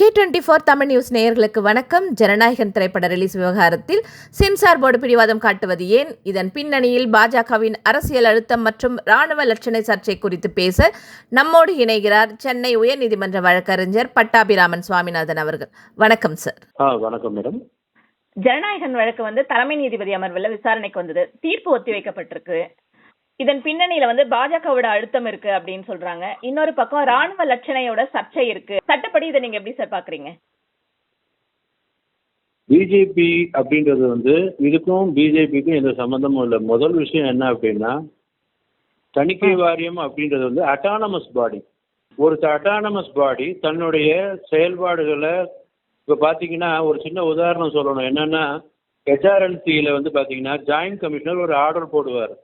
K twenty four Tamil news நேயர்களுக்கு வணக்கம். ஜனநாயகன் திரைப்பட ரிலீஸ் விவகாரத்தில் சென்சார் போர்டு பிடிவாதம் காட்டுவது ஏன்? இதன் பின்னணியில் பாஜகவின் அரசியல் அழுத்தம் மற்றும் ராணுவ லட்சணை சர்ச்சை குறித்து பேச நம்மோடு இணைகிறார் சென்னை உயர்நீதிமன்ற வழக்கறிஞர் பட்டாபிராமன் சுவாமிநாதன் அவர்கள். வணக்கம் சார் ஆ வணக்கம் மேடம் ஜனநாயகன் வழக்கு வந்து தலைமை நீதிபதி அமர்வில் விசாரணைக்கு வந்தது. தீர்ப்பு ஒத்திவைக்கப்பட்டிருக்கு. இதன் பின்னணியில வந்து பாஜகவோட அழுத்தம் இருக்கு அப்படின்னு சொல்றாங்க. இன்னொரு பக்கம் ராணுவ லட்சணையோட சர்ச்சை இருக்கு. சட்டப்படி இதை நீங்க எப்படி சார் பாக்குறீங்க? பிஜேபி அப்படின்றது வந்து இதுக்கும் பிஜேபிக்கும் எந்த சம்மந்தமும் இல்லை. முதல் விஷயம் என்ன அப்படின்னா தணிக்கை வாரியம் அப்படின்றது வந்து அட்டானமஸ் பாடி ஒரு அட்டானமஸ் பாடி தன்னுடைய செயல்பாடுகளை இப்போ பார்த்தீங்கன்னா ஒரு சின்ன உதாரணம் சொல்லணும். என்னன்னா ஹெச்ஆர்என்சியில் வந்து பார்த்தீங்கன்னா ஜாயின்ட் கமிஷனர் ஒரு ஆர்டர் போடுவார்.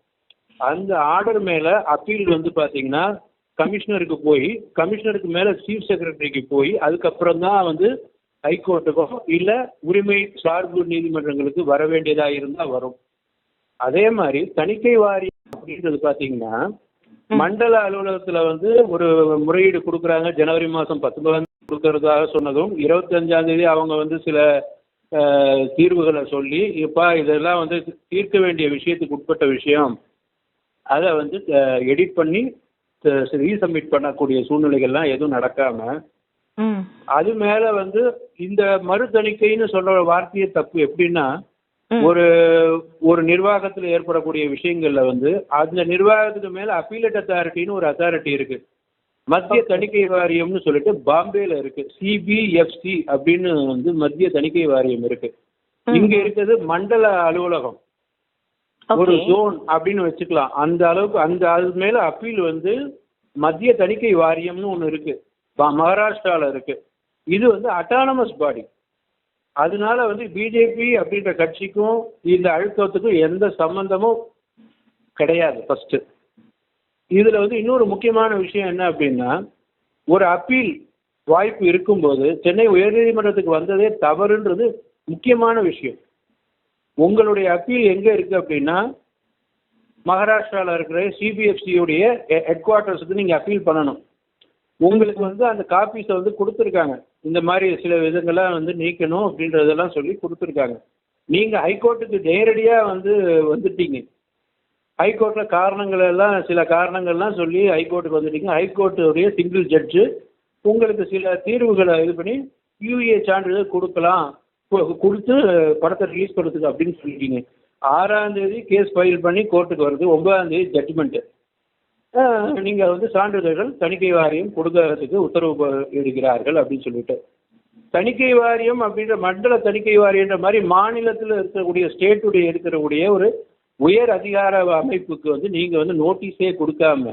அந்த ஆர்டர் மேலே அப்பீல் வந்து பார்த்தீங்கன்னா கமிஷனருக்கு போய் கமிஷனருக்கு மேலே சீஃப் செக்ரட்டரிக்கு போய் அதுக்கப்புறம் தான் வந்து ஹைகோர்ட்டுக்கோ இல்லை உரிமை சார்பு நீதிமன்றங்களுக்கு வர வேண்டியதாக இருந்தால் வரும். அதே மாதிரி தணிக்கை வாரியம் அப்படின்றது பார்த்தீங்கன்னா மண்டல அலுவலகத்தில் வந்து ஒரு முறையீடு கொடுக்குறாங்க. ஜனவரி மாதம் பத்தொன்பதாம் தேதி கொடுக்கறதாக சொன்னதும் இருபத்தஞ்சாம் தேதி அவங்க வந்து சில தீர்வுகளை சொல்லி இப்பா இதெல்லாம் வந்து தீர்க்க வேண்டிய விஷயத்துக்கு உட்பட்ட விஷயம். அதை வந்து எடிட் பண்ணி ரீசப்மிட் பண்ணக்கூடிய சூழ்நிலைகள்லாம் எதுவும் நடக்காம அது மேல வந்து இந்த மறு தணிக்கைன்னு சொல்ற வார்த்தையே தப்பு. எப்படின்னா ஒரு ஒரு நிர்வாகத்தில் ஏற்படக்கூடிய விஷயங்கள்ல வந்து அந்த நிர்வாகத்துக்கு மேல அப்பீலேட் அத்தாரிட்டின்னு ஒரு அத்தாரிட்டி இருக்கு. மத்திய தணிக்கை வாரியம்னு சொல்லிட்டு பாம்பேல இருக்கு. சிபிஎஃப்சி அப்படின்னு வந்து மத்திய தணிக்கை வாரியம் இருக்கு. இங்க இருக்கிறது மண்டல அலுவலகம். ஒரு ஜோன் அப்படின்னு வச்சுக்கலாம். அந்த அளவுக்கு அந்த அது மேல அப்பீல் வந்து மத்திய தணிக்கை வாரியம்னு ஒன்று இருக்கு. மகாராஷ்டிரால இருக்கு. இது வந்து அட்டானமஸ் பாடி அதனால வந்து பிஜேபி அப்படின்ற கட்சிக்கும் இந்த அழுத்தத்துக்கும் எந்த சம்பந்தமும் கிடையாது ஃபர்ஸ்ட் இதுல வந்து இன்னொரு முக்கியமான விஷயம் என்ன அப்படின்னா ஒரு அப்பீல் வாய்ப்பு இருக்கும்போது சென்னை உயர்நீதிமன்றத்துக்கு வந்ததே தவறுன்றது முக்கியமான விஷயம். உங்களுடைய அப்பீல் எங்க இருக்கு அப்படின்னா மகாராஷ்டிராவில் இருக்கிற சிபிஎஃப்சியுடைய ஹெட் குவார்ட்டர்ஸுக்கு நீங்க அப்பீல் பண்ணணும். உங்களுக்கு வந்து அந்த காப்பீஸை வந்து கொடுத்துருக்காங்க. இந்த மாதிரி சில விதங்கள்லாம் வந்து நீக்கணும் அப்படின்றதெல்லாம் சொல்லி கொடுத்துருக்காங்க. நீங்க ஹைகோர்ட்டுக்கு நேரடியாக வந்து வந்துட்டீங்க. ஹைகோர்ட்டில் காரணங்கள் எல்லாம் சில காரணங்கள்லாம் சொல்லி ஹைகோர்ட்டுக்கு வந்துட்டீங்க. ஹைகோர்ட்டுடைய சிங்கிள் ஜட்ஜு உங்களுக்கு சில தீர்வுகளை இது பண்ணி யூஏ சான்றிதழ் கொடுக்கலாம். கொடுத்து படத்தை ரிலீஸ் பண்ணுறதுக்கு அப்படின்னு சொல்லிட்டீங்க. ஆறாம் தேதி கேஸ் ஃபைல் பண்ணி கோர்ட்டுக்கு வருது ஒன்பதாம் தேதி ஜட்ஜ்மெண்ட்டு நீங்கள் வந்து சான்றிதழ்கள் தணிக்கை வாரியம் கொடுக்கறதுக்கு உத்தரவு ப- இடுகிறார்கள் அப்படின்னு சொல்லிட்டு. தணிக்கை வாரியம் அப்படின்ற மண்டல தணிக்கை வாரியன்ற மாதிரி மாநிலத்தில் இருக்கக்கூடிய ஸ்டேட்டுடைய இருக்கக்கூடிய ஒரு உயர் அதிகார அமைப்புக்கு வந்து நீங்கள் வந்து நோட்டீஸே கொடுக்காம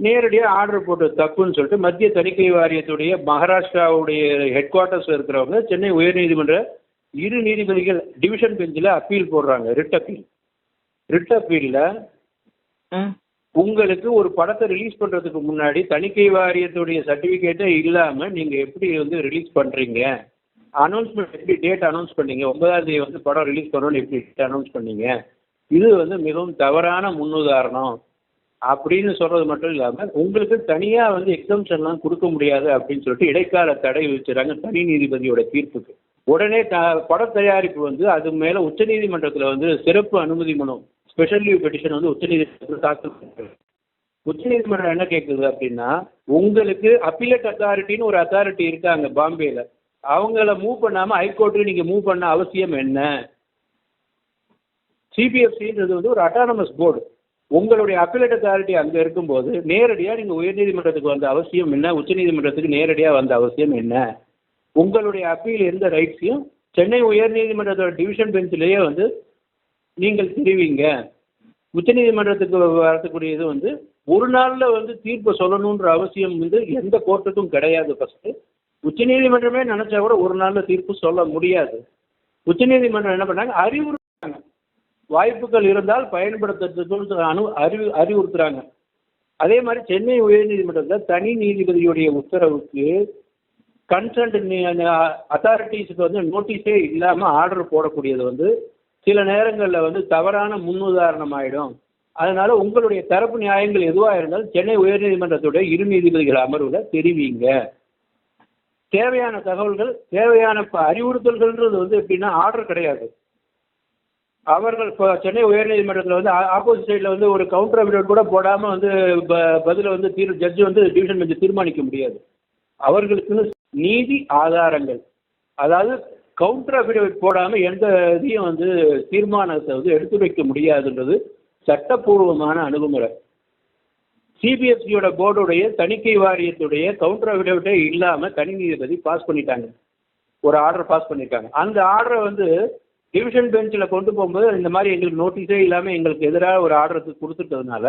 நேரடியாக ஆர்டர் போட்டு தப்புன்னு சொல்லிட்டு மத்திய தணிக்கை வாரியத்துடைய மகாராஷ்டிராவுடைய ஹெட் குவார்ட்டர்ஸ் இருக்கிறவங்க சென்னை உயர்நீதிமன்ற இரு நீதிபதிகள் டிவிஷன் பெஞ்சில் அப்பீல் போடுறாங்க ரிட் அப்பீல் ரிட் அப்பீலில் உங்களுக்கு ஒரு படத்தை ரிலீஸ் பண்ணுறதுக்கு முன்னாடி தணிக்கை வாரியத்துடைய சர்டிஃபிகேட்டே இல்லாமல் நீங்கள் எப்படி வந்து ரிலீஸ் பண்ணுறீங்க அனௌன்ஸ்மெண்ட் எப்படி டேட் அனௌன்ஸ் பண்ணீங்க? ஒன்பதாம் தேதி வந்து படம் ரிலீஸ் பண்ணணும்னு எப்படி டேட் அனௌன்ஸ் பண்ணீங்க? இது வந்து மிகவும் தவறான முன்னுதாரணம். அப்படின்னு சொல்கிறது மட்டும் இல்லாமல் உங்களுக்கு தனியாக வந்து எக்ஸம்ஷன்லாம் கொடுக்க முடியாது அப்படின்னு சொல்லிட்டு இடைக்கால தடை விதிச்சுறாங்க தனி நீதிபதியோட தீர்ப்புக்கு. உடனே த பட தயாரிப்பு வந்து அது மேலே உச்சநீதிமன்றத்தில் வந்து சிறப்பு அனுமதி மனு ஸ்பெஷல் லீவ் பெட்டிஷன் வந்து உச்சநீதிமன்றத்தில் தாக்கல் பண்ணுறாங்க உச்சநீதிமன்றம் என்ன கேட்குது அப்படின்னா உங்களுக்கு அப்பீலேட் அத்தாரிட்டின்னு ஒரு அத்தாரிட்டி இருக்காங்க பாம்பேல. அவங்கள மூவ் பண்ணாமல் ஹைகோர்ட்டுக்கு நீங்கள் மூவ் பண்ண அவசியம் என்ன? சிபிஎஃப்சின்றது வந்து ஒரு அட்டானமஸ் போர்டு உங்களுடைய அப்பீலேட் அத்தாரிட்டி அங்கே இருக்கும்போது நேரடியாக நீங்கள் உயர்நீதிமன்றத்துக்கு வந்த அவசியம் என்ன? உச்சநீதிமன்றத்துக்கு நேரடியாக வந்த அவசியம் என்ன? உங்களுடைய அப்பீல் எந்த ரைட்ஸையும் சென்னை உயர்நீதிமன்றத்தோட டிவிஷன் பெஞ்சிலேயே வந்து நீங்கள் தெரிவிங்க. உச்சநீதிமன்றத்துக்கு வரக்கூடியது வந்து ஒரு நாளில் வந்து தீர்ப்பு சொல்லணுன்ற அவசியம் வந்து எந்த கோர்ட்டுக்கும் கிடையாது ஃபஸ்ட்டு உச்சநீதிமன்றமே நினச்சா கூட ஒரு நாளில் தீர்ப்பு சொல்ல முடியாது. உச்சநீதிமன்றம் என்ன பண்ணாங்க? அறிவுறுத்தாங்க வாய்ப்புகள் இருந்தால் பயன்படுத்துறதுக்கு அனு அறிவு அறிவுறுத்துறாங்க. அதே மாதிரி சென்னை உயர்நீதிமன்றத்தில் தனி நீதிபதியுடைய உத்தரவுக்கு கன்சர்ன்ட் அத்தாரிட்டிஸுக்கு வந்து நோட்டீஸே இல்லாமல் ஆர்டர் போடக்கூடியது வந்து சில நேரங்களில் வந்து தவறான முன்னுதாரணம் ஆகிடும் அதனால உங்களுடைய தரப்பு நியாயங்கள் எதுவாக இருந்தாலும் சென்னை உயர்நீதிமன்றத்துடைய இரு நீதிபதிகள் அமர்வில் தெரிவிங்க. தேவையான தகவல்கள் தேவையான ப- அறிவுறுத்தல்கள்ன்றது வந்து எப்படின்னா ஆர்டர் கிடையாது. அவர்கள் இப்போ சென்னை உயர்நீதிமன்றத்தில் வந்து ஆப்போசிட் சைடில் வந்து ஒரு கவுண்டர் அபிடேட் கூட போடாமல் வந்து ப பதிலை வந்து தீர் ஜட்ஜு வந்து டிவிஷன் பெஞ்சு தீர்மானிக்க முடியாது. அவர்களுக்குன்னு நீதி ஆதாரங்கள். அதாவது கவுண்டர் அபிடேவிட் போடாமல் எந்த இதையும் வந்து தீர்மானத்தை வந்து எடுத்து வைக்க முடியாதுன்றது சட்டப்பூர்வமான அணுகுமுறை. சிபிஎஸ்சியோட போர்டுடைய தணிக்கை வாரியத்துடைய கவுண்டர் அபிடேவிட்டே இல்லாமல் தனி நீதிபதி பாஸ் பண்ணிட்டாங்க. ஒரு ஆர்டர் பாஸ் பண்ணியிருக்காங்க அந்த ஆர்டரை வந்து டிவிஷன் பெஞ்சில் கொண்டு போகும்போது இந்த மாதிரி எங்களுக்கு நோட்டீஸே இல்லாமல் எங்களுக்கு எதிராக ஒரு ஆர்டருக்கு கொடுத்துட்டதுனால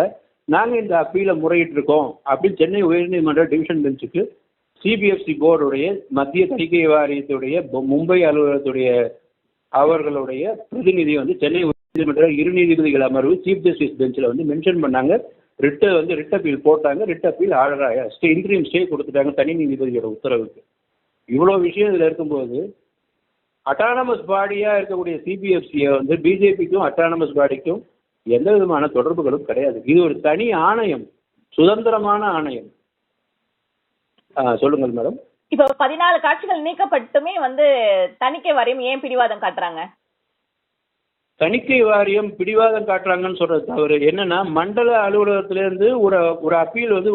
நாங்கள் இந்த அப்பீலை முறையிட்டிருக்கோம் அப்படின்னு சென்னை உயர்நீதிமன்ற டிவிஷன் பெஞ்சுக்கு சிபிஎஃப்சி போர்டுடைய மத்திய தணிக்கை வாரியத்துடைய மும்பை அலுவலகத்துடைய அவர்களுடைய பிரதிநிதி வந்து சென்னை உயர்நீதிமன்ற இரு நீதிபதிகள் அமர்வு சீஃப் ஜஸ்டிஸ் பெஞ்சில் வந்து மென்ஷன் பண்ணாங்க. ரிட்ட வந்து ரிட் அப்பீல் போட்டாங்க. ரிட் அப்பீல் ஆர்டராக ஸ்டே இன்ட்ரீம் ஸ்டே கொடுத்துட்டாங்க தனி நீதிபதியோட உத்தரவுக்கு. இவ்வளோ விஷயம் இதில் இருக்கும்போது அட்டானமஸ் பாடியாக இருக்கக்கூடிய சிபிஎஃப்சியை வந்து பிஜேபிக்கும் அட்டானமஸ் பாடிக்கும் எந்த விதமான தொடர்புகளும் கிடையாது. இது ஒரு தனி ஆணையம் சுதந்திரமான ஆணையம். சொல்லுங்கள் மேடம். இப்ப பதினாலு காட்சிகள் நீக்கப்பட்டுமே வந்து தணிக்கை வாரியம் ஏன் பிடிவாதம் காட்டுறாங்க? தணிக்கை வாரியம் பிடிவாதம் காட்டுறாங்கன்னு சொல்றது தவறு. என்னன்னா மண்டல அலுவலகத்திலேருந்து ஒரு ஒரு அப்பீல் வந்து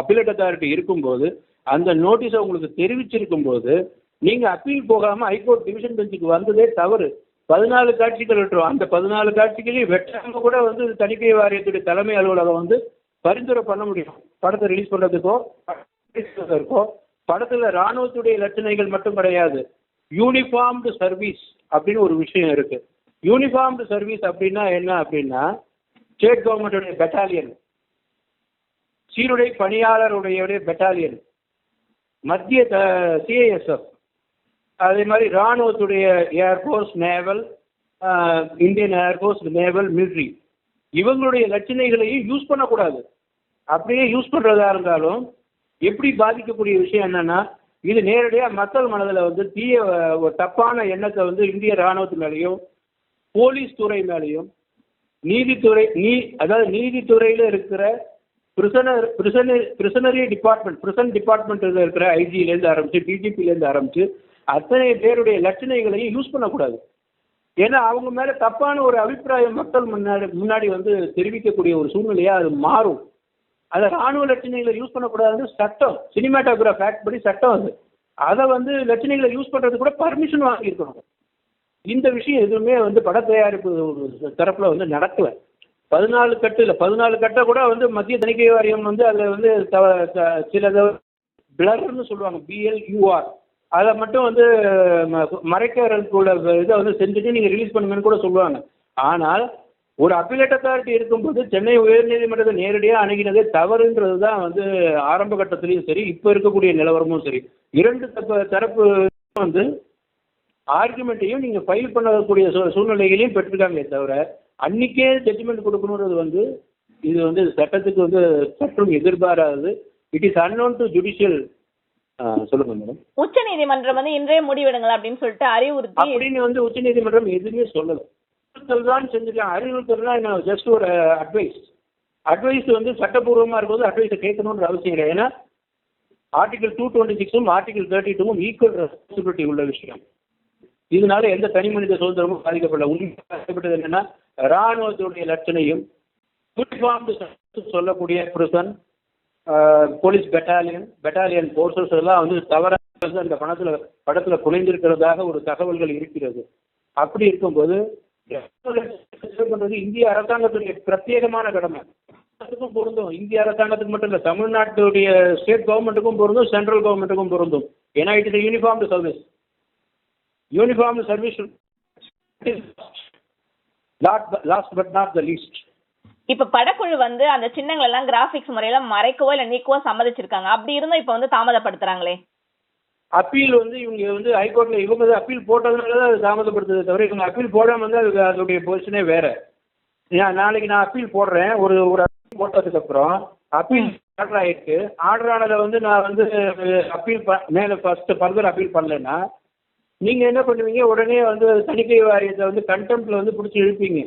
அப்பீலேட் அத்தாரிட்டி இருக்கும்போது அந்த நோட்டீஸை உங்களுக்கு தெரிவிச்சிருக்கும் போது நீங்கள் அப்பீல் போகாமல் ஹைகோர்ட் டிவிஷன் பெஞ்சுக்கு வந்ததே தவறு. பதினாலு காட்சிகள் விட்டுரும் அந்த பதினாலு காட்சிகளையும் வெட்டாம கூட வந்து தணிக்கை வாரியத்துடைய தலைமை அலுவலகம் வந்து பரிந்துரை பண்ண முடியும். படத்தை ரிலீஸ் பண்ணுறதுக்கோ இருக்கோ படத்தில் ராணுவத்துடைய லட்சணைகள் மட்டும் கிடையாது. யூனிஃபார்ம்டு சர்வீஸ் அப்படின்னு ஒரு விஷயம் இருக்கு. யூனிஃபார்ம்டு சர்வீஸ் அப்படின்னா என்ன அப்படின்னா ஸ்டேட் கவர்மெண்ட்டுடைய பெட்டாலியன் சீருடை பணியாளருடைய பெட்டாலியன் மத்திய சிஐஎஸ்எஃப் அதே மாதிரி ராணுவத்துடைய air force naval Indian air force naval military இவங்களுடைய லட்சணைகளையும் யூஸ் பண்ணக்கூடாது. அப்படியே யூஸ் பண்ணுறதா இருந்தாலும் எப்படி பாதிக்கக்கூடிய விஷயம் என்னன்னா இது நேரடியாக மக்கள் மனதில் வந்து தீய ஒரு தப்பான எண்ணத்தை வந்து இந்திய இராணுவத்து மேலேயும் போலீஸ் துறை மேலேயும் நீதித்துறை நீ அதாவது நீதித்துறையில் இருக்கிற prisoner prisoner prisoner department prison டிபார்ட்மெண்ட்டில் இருக்கிற ஐஜியிலேருந்து ஆரம்பித்து டிஜிபிலேருந்து ஆரம்பிச்சு அத்தனை பேருடைய லட்சணைகளையும் யூஸ் பண்ணக்கூடாது. ஏன்னா அவங்க மேலே தப்பான ஒரு அபிப்பிராயம் மக்கள் முன்னாடி முன்னாடி வந்து தெரிவிக்கக்கூடிய ஒரு சூழ்நிலையாக அது மாறும். அதை ராணுவ லட்சணைகளை யூஸ் பண்ணக்கூடாதுன்னு சட்டம் சினிமாட்டோகிராஃப் ஆக்ட் படி சட்டம் அது. அதை வந்து லட்சணைகளை யூஸ் பண்ணுறது கூட பர்மிஷன் வாங்கியிருக்கணும். இந்த விஷயம் எதுவுமே வந்து பட தயாரிப்பு தரப்பில் வந்து நடக்கல. பதினாலு கட்டு இல்லை பதினாலு கட்டை கூட வந்து மத்திய தணிக்கை வாரியம் வந்து அதில் வந்து த- சில பிளர்னு சொல்லுவாங்க பிஎல்யூஆர் அதை மட்டும் வந்து ம- மறைக்கிறதுக்குள்ள இதை வந்து செஞ்சுட்டு நீங்கள் ரிலீஸ் பண்ணுங்கன்னு கூட சொல்லுவாங்க. ஆனால் ஒரு அப்பீலேட் அத்தாரிட்டி இருக்கும்போது சென்னை உயர்நீதிமன்றத்தை நேரடியாக அணுகினதே தவறுன்றது தான் வந்து ஆரம்ப கட்டத்திலையும் சரி இப்போ இருக்கக்கூடிய நிலவரமும் சரி. இரண்டு தரப்பு தரப்பு வந்து ஆர்குமெண்ட்டையும் நீங்கள் ஃபைல் பண்ணக்கூடிய சூ சூழ்நிலைகளையும் பெற்றிருக்காங்களே தவிர அன்னைக்கே ஜட்ஜ்மெண்ட் கொடுக்கணுன்றது வந்து இது வந்து சட்டத்துக்கு வந்து சற்றும் எதிர்பாராதது. It is unknown to judicial சொல்லுங்க மேடம். உச்ச நீதிமன்றம் வந்து இன்றே முடிவெடுங்கள் அப்படின்னு சொல்லிட்டு அறிவுறுத்தி அப்படின்னு வந்து உச்சநீதிமன்றம் எதுவுமே சொல்லலை. தான் செஞ்சுருக்காங்க அறிவுறுத்தல்னா ஜஸ்ட் ஒரு அட்வைஸ் அட்வைஸ் வந்து சட்டப்பூர்வமாக இருக்கும்போது அட்வைஸை கேட்கணுன்ற அவசியம் இல்லை ஏன்னா ஆர்டிகல் டூ டுவெண்ட்டி சிக்ஸும் ஆர்டிகல் தேர்ட்டி டூவும் ஈக்குவல் ரெஸ்பான்சிபிலிட்டி உள்ள விஷயம். இதனால எந்த தனி மனித சுதந்திரமும் பாதிக்கப்படல. உண்மைப்பட்டது என்னன்னா ராணுவத்துடைய லட்சணையும் சொல்லக்கூடிய prison police battalion battalion forces எல்லாம் வந்து தவறாக அந்த பணத்தில் படத்தில் புனைந்திருக்கிறதாக ஒரு தகவல்கள் இருக்கிறது. அப்படி இருக்கும்போது இந்திய அரசாங்கத்துடைய பிரத்யேகமான கடமை. பொருந்தும். இந்திய அரசாங்கத்துக்கு மட்டும் இல்லை தமிழ்நாட்டுடைய ஸ்டேட் கவர்மெண்ட்டுக்கும் பொருந்தும் சென்ட்ரல் கவர்மெண்ட்டுக்கும் பொருந்தும். ஏன்னா it is uniform service uniform service last but not the least இப்ப படக்குழு வந்து அந்த சின்னங்கள் எல்லாம் கிராபிக்ஸ் முறையில மறைக்கவோ இல்ல நீக்கவோ சம்மதிச்சிருக்காங்க. அப்படி இருந்தும் இப்ப வந்து தாமதப்படுத்துறாங்களே? அப்பீல் வந்து இவங்க வந்து ஹைகோர்ட்ல இவங்க அப்பீல் போட்டதுனால தான் அது தவிர இவங்க அப்பீல் போடாம வந்து அதுக்கு அதோடைய பொசிஷனே வேற. நாளைக்கு நான் அப்பீல் போடுறேன். ஒரு ஒரு அப்பீல் போட்டதுக்கு அப்புறம் அப்பீல் ஆர்டர் ஆயிருக்கு. ஆர்டர் ஆனதை வந்து நான் வந்து அப்பீல் மேலே ஃபர்ஸ்ட் ஃபர்தர் அப்பீல் பண்ணலைன்னா நீங்க என்ன பண்ணுவீங்க? உடனே வந்து தணிக்கை வாரியத்தை வந்து கண்டெம்ட்ல வந்து பிடிச்சி இழுப்பீங்க.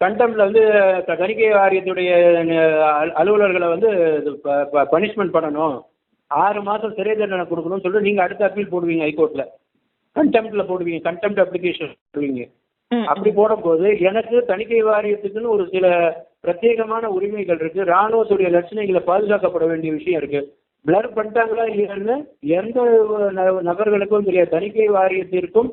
கண்டெம்ட்ல வந்து தணிக்கை வாரியத்துடைய அலுவலர்களை வந்து பனிஷ்மெண்ட் பண்ணணும். ஆறு மாதம் சிறை தண்டனை கொடுக்கணும்னு சொல்லிட்டு நீங்கள் அடுத்த அப்பீல் போடுவீங்க ஹைகோர்ட்டில் கண்டெம்ட்டில் போடுவீங்க கண்டெம்ட் அப்ளிகேஷன் போடுவீங்க. அப்படி போடும்போது எனக்கு தணிக்கை வாரியத்துக்குன்னு ஒரு சில பிரத்யேகமான உரிமைகள் இருக்கு. ராணுவத்துடைய லட்சணைகளை பாதுகாக்கப்பட வேண்டிய விஷயம் இருக்கு. பிளர் பண்ணிட்டாங்களா இல்லையான்னு எந்த நபர்களுக்கும் தெரியாது. தணிக்கை வாரியத்திற்கும்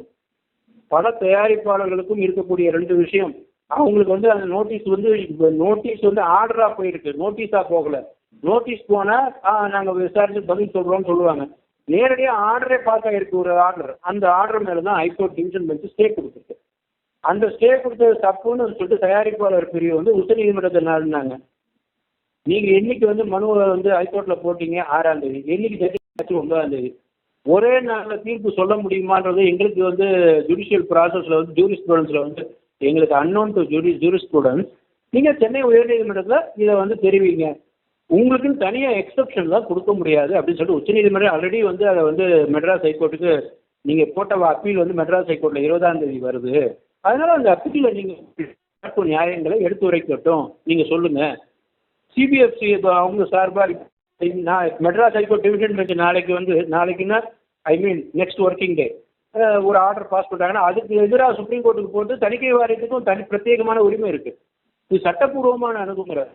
பல தயாரிப்பாளர்களுக்கும் இருக்கக்கூடிய ரெண்டு விஷயம். அவங்களுக்கு வந்து அந்த நோட்டீஸ் வந்து நோட்டீஸ் வந்து ஆர்டரா போயிருக்கு. நோட்டீஸா போகல. நோட்டீஸ் போனா நாங்க விசாரிச்சு பதில் சொல்றோம்னு சொல்லுவாங்க. நேரடியா ஆர்டரே பாஸ் ஆயிருக்கு ஒரு ஆர்டர் அந்த ஆர்டர் மேல தான் ஹைகோர்ட் டிவிஷன் பெஞ்ச் ஸ்டே கொடுத்துருக்கு. அந்த ஸ்டே கொடுத்தது தப்புன்னு சொல்லிட்டு தயாரிப்பாளர் பிரிவு வந்து உச்சநீதிமன்றத்தை நாடினாங்க நீங்க என்னைக்கு வந்து மனுவை வந்து ஹைகோர்ட்ல போட்டீங்க? ஆறாம் தேதி. என்னைக்கு ஜட்ஜி ஒன்பதாம் தேதி. ஒரே நாளில் தீர்ப்பு சொல்ல முடியுமான்றது எங்களுக்கு வந்து ஜுடிஷியல் ப்ராசஸ்ல வந்து ஜூரிஸ்ப்ரூடன்ஸ்ல வந்து எங்களுக்கு அன்னோன் டு ஜூரி ஸ்டூடெண்ட்ஸ் நீங்கள் சென்னை உயர்நீதிமன்றத்தில் இதை வந்து தெரிவிங்க. உங்களுக்குன்னு தனியாக எக்ஸப்ஷன் தான் கொடுக்க முடியாது அப்படின்னு சொல்லிட்டு உச்சநீதிமன்றம் ஆல்ரெடி வந்து அதை வந்து மெட்ராஸ் ஹைகோர்ட்டுக்கு நீங்கள் போட்ட அப்பீல் வந்து மெட்ராஸ் ஹைகோர்ட்டில் இருபதாம் தேதி வருது. அதனால் அந்த அப்பீலில் நீங்கள் நியாயங்களை எடுத்து உரைக்கட்டும் நீங்கள் சொல்லுங்கள் சிபிஎஃப்சி அவங்க சார்பாக நான் மெட்ராஸ் ஹைகோர்ட் டிவிஷன் பெஞ்ச் நாளைக்கு வந்து நாளைக்குன்னா ஐ மீன் நெக்ஸ்ட் ஒர்க்கிங் டே ஒரு ஆர்டர் பாஸ் பண்ணிட்டாங்கன்னா அதுக்கு எதிராக சுப்ரீம் கோர்ட்டுக்கு போட்டு தணிக்கை வாரியத்துக்கும் தனி பிரத்யேகமான உரிமை இருக்கு. இது சட்டப்பூர்வமான அணுகுமுறை.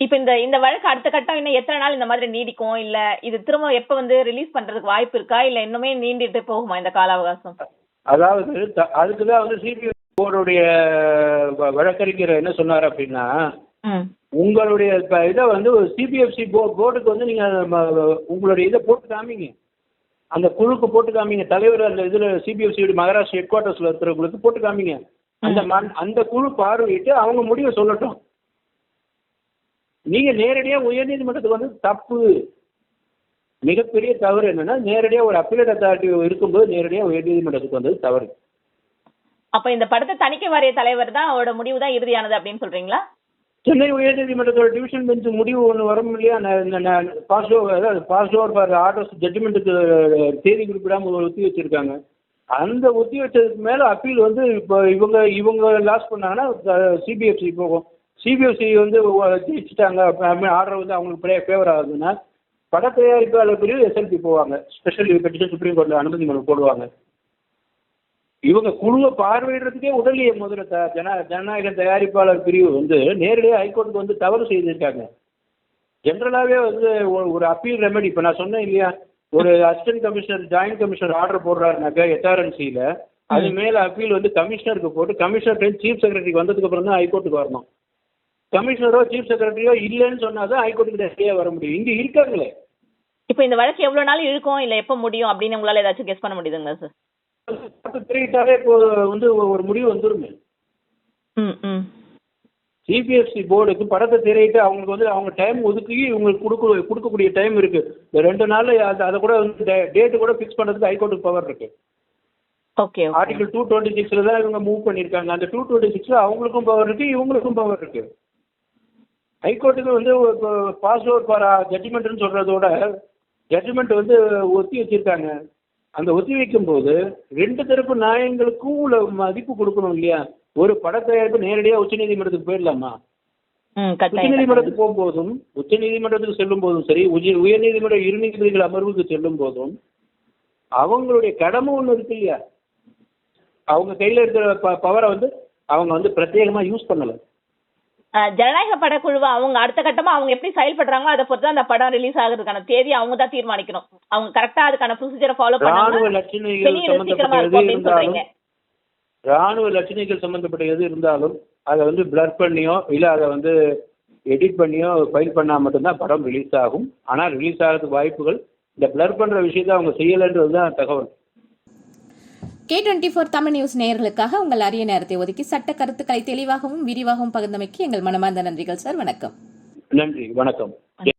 இப்ப இந்த இந்த வழக்கு அடுத்த கட்டம் இன்னும் எத்தனை நாள் இந்த மாதிரி நீடிக்கும்? இல்ல இது திரும்ப எப்ப வந்து ரிலீஸ் பண்றதுக்கு வாய்ப்பு இருக்கா? இல்ல இன்னுமே நீண்டிட்டு போகுமா இந்த கால அவகாசம்? அதாவது த- அதுக்கு தான் வந்து சிபிஎஸ் போர்டுடைய வழக்கறிஞர் என்ன சொன்னார் அப்படின்னா உங்களுடைய இப்ப இதை வந்து சிபிஎஃப்சி போர்டுக்கு வந்து நீங்க உங்களுடைய இதை போட்டு காமிங்க. அந்த குழுக்கு போட்டு காமிங்க. தலைவர் அந்த இதுல சிபிஎஃப்சி மகாராஷ்டிரா ஹெட் குவார்ட்டர்ஸ்ல இருக்கிறவங்களுக்கு போட்டு காமிங்க. அந்த மண்- அந்த குழு பார்வையிட்டு அவங்க முடிவை சொல்லட்டும். நீங்க நேரடியா உயர்நீதிமன்றத்துக்கு வந்து தப்பு. மிகப்பெரிய தவறு என்னன்னா நேரடியா ஒரு அப்பீலேட் அத்தாரிட்டி இருக்கும்போது நேரடியா உயர்நீதிமன்றத்துக்கு வந்தது தவறு. அப்ப இந்த படத்தை தணிக்கை வாரிய தலைவர் தான் அவரோட முடிவு தான் இறுதியானது அப்படின்னு சொல்றீங்களா? சென்னை உயர்நீதிமன்றத்தோட டிவிஷன் பெஞ்ச் முடிவு ஒன்று வரும் இல்லையா? பாஸ் அதாவது பாஸ் ஓவர் ஃபார் ஆர்டர்ஸ் ஜட்ஜ்மெண்ட்டுக்கு தேதி குறிப்பிடாம ஒரு ஒத்தி வச்சிருக்காங்க. அந்த ஒத்தி வச்சதுக்கு மேலே அப்பீல் வந்து இப்போ இவங்க இவங்க லாஸ் பண்ணாங்கன்னா சிபிஎஃப்சி போகும். சிபிஎஃப்சி வந்து ஒ- ஜெயிச்சிட்டாங்க. ஆர்டர் வந்து அவங்களுக்கு ஃபேவர் ஆகுதுன்னா பட தயாரிப்பாளர் பிரிவு எஸ்எல்பி போவாங்க. ஸ்பெஷல் பெட்டிஷன் சுப்ரீம் கோர்ட்டில் அனுமதி மனு போடுவாங்க. இவங்க குழுவை பார்வையிடுறதுக்கே உடலிய முதல்ல த- ஜன ஜனநாயக தயாரிப்பாளர் பிரிவு வந்து நேரடியாக ஹைகோர்ட்டுக்கு வந்து தவறு செய்திருக்காங்க. ஜென்ரலாகவே வந்து ஒரு- அப்பீல் ரெமெடி இப்போ நான் சொன்னேன் இல்லையா? ஒரு assistant commissioner joint commissioner order போடுறாருனாக்கா எஸ்ஆர்என்சியில் அது மேலே அப்பீல் வந்து கமிஷனருக்கு போட்டு கமிஷனர் சீஃப் செக்ரட்டரிக்கு வந்ததுக்கு அப்புறம் தான் ஹைகோர்ட்டுக்கு வரணும். கமிஷனரோ சீஃப் செக்ரட்டரியோ இல்லைன்னு சொன்னால் தான் ஹைகோர்ட்டுக்கு நேரடியாக வர முடியும். இங்கே இருக்காங்களே. இப்ப இந்த வழக்கு எவ்வளவு நாள் இழுக்கும்? இல்ல எப்ப முடியும்? அப்படின்னு உங்களால ஏதாச்சும் கெஸ் பண்ண முடியுதுங்களா சார் பார்த்து திரையிட்டாலே இப்போ வந்து ஒரு முடிவு வந்துருமே. ம் ம். சிபிஎஃப்சி போர்டுக்கு படத்தை திரையிட்டு அவங்களுக்கு வந்து அவங்க டைம் ஒதுக்கி இவங்களுக்கு கொடுக்க கொடுக்கக்கூடிய டைம் இருக்கு. இந்த ரெண்டு நாள்ல அது அதை கூட வந்து டேட்டு கூட ஃபிக்ஸ் பண்ணுறதுக்கு ஹைகோர்ட்டுக்கு பவர் இருக்கு. ஓகே ஆர்டிகல் டூ டுவெண்ட்டி சிக்ஸில் தான் இவங்க மூவ் பண்ணியிருக்காங்க. அந்த டூ டுவெண்ட்டி சிக்ஸில் அவங்களுக்கும் பவர் இருக்கு இவங்களுக்கும் பவர் இருக்கு. ஹைகோர்ட்டுக்கு வந்து பாஸ் ஓவர் ஃபார் ஜட்ஜ்மெண்ட்னு சொல்றதோட ஜட்ஜ்மெண்ட் வந்து ஒத்தி வச்சிருக்காங்க. அந்த ஒத்தி வைக்கும்போது ரெண்டு தரப்பு நியாயங்களுக்கும் உள்ள மதிப்பு கொடுக்கணும் இல்லையா? ஒரு பட தயாரிப்பு நேரடியாக உச்சநீதிமன்றத்துக்கு போயிடலாமா? ம் கட்டாயம் உச்சநீதிமன்றத்துக்கு போகும்போதும் உச்சநீதிமன்றத்துக்கு செல்லும் போதும் சரி உய உயர்நீதிமன்ற இரு நீதிபதிகள் அமர்வுக்கு செல்லும் போதும் அவங்களுடைய கடமை ஒன்று இருக்கு இல்லையா? அவங்க கையில் இருக்கிற பவரை வந்து அவங்க வந்து பிரத்யேகமாக யூஸ் பண்ணலை. ஜனநாயக படக்குழுவை அவங்க அடுத்த கட்டமா அவங்க எப்படி செயல்படுறாங்களோ அதை பொறுத்து அந்த படம் ரிலீஸ் ஆகுறதுக்கான தேதி அவங்க தான் தீர்மானிக்கணும். அவங்க கரெக்டா அதுக்கான ப்ரொசீஜரை ஃபாலோ சொல்றீங்க. ராணுவ லட்சணைகள் சம்பந்தப்பட்ட எது இருந்தாலும் அதை வந்து பிளர் பண்ணியோ இல்லை அதை வந்து எடிட் பண்ணியோ ஃபைல் பண்ணால் மட்டும்தான் படம் ரிலீஸ் ஆகும். ஆனால் ரிலீஸ் ஆகிறதுக்கு வாய்ப்புகள் இந்த பிளர் பண்ணுற விஷயத்தை அவங்க செய்யலைன்றது தான் தகவல். K twenty four Tamil news நேயர்களுக்காக உங்கள் அரிய நேரத்தை ஒதுக்கி சட்ட கருத்துக்களை தெளிவாகவும் விரிவாகவும் பகிர்ந்தமைக்கு எங்கள் மனமார்ந்த நன்றிகள் சார். வணக்கம். நன்றி. வணக்கம்.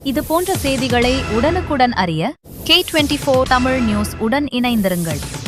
இது போன்ற செய்திகளை உடனுக்குடன் அறிய கே டுவெண்ட்டி தமிழ் நியூஸ் உடன் இணைந்திருங்கள்.